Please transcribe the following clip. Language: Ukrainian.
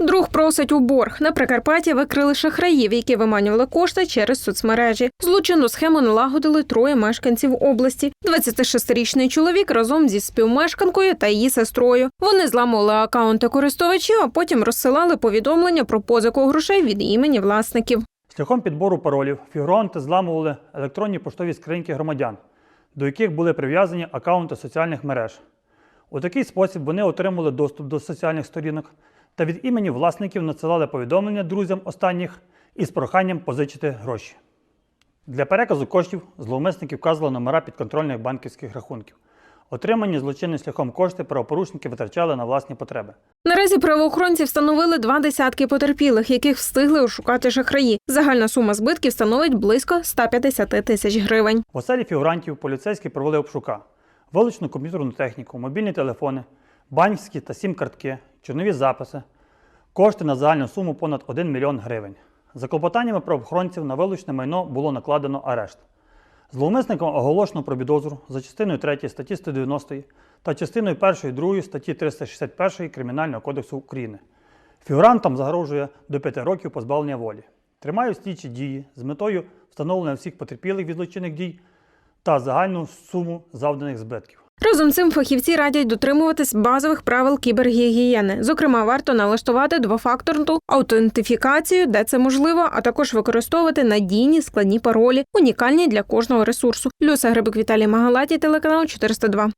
Друг просить у борг. На Прикарпатті викрили шахраїв, які виманювали кошти через соцмережі. Злочинну схему налагодили троє мешканців області. 26-річний чоловік разом зі співмешканкою та її сестрою. Вони зламували акаунти користувачів, а потім розсилали повідомлення про позику грошей від імені власників. Шляхом підбору паролів фігуранти зламували електронні поштові скриньки громадян, до яких були прив'язані акаунти соціальних мереж. У такий спосіб вони отримали доступ до соціальних сторінок та від імені власників надсилали повідомлення друзям останніх із проханням позичити гроші. Для переказу коштів зловмисники вказували номера підконтрольних банківських рахунків. Отримані злочинним шляхом кошти правопорушники витрачали на власні потреби. Наразі правоохоронці встановили два десятки потерпілих, яких встигли ошукати шахраї. Загальна сума збитків становить близько 150 тисяч гривень. В оселі фігурантів поліцейські провели обшука, вилучну комп'ютерну техніку, мобільні телефони, банківські та сім-картки, чорнові записи, кошти на загальну суму понад 1 мільйон гривень. За клопотаннями правоохоронців на вилучне майно було накладено арешт. Зловмисникам оголошено про підозру за частиною 3 статті 190 та частиною 1 2 статті 361 Кримінального кодексу України. Фігурантам загрожує до 5 років позбавлення волі. Тримають слідчі дії з метою встановлення всіх потерпілих від злочинних дій та загальну суму завданих збитків. Разом з цим фахівці радять дотримуватись базових правил кібергігієни. Зокрема, варто налаштувати двофакторну аутентифікацію, де це можливо, а також використовувати надійні складні паролі, унікальні для кожного ресурсу. Люся Грибик Віталій Магалаті, телеканал 402.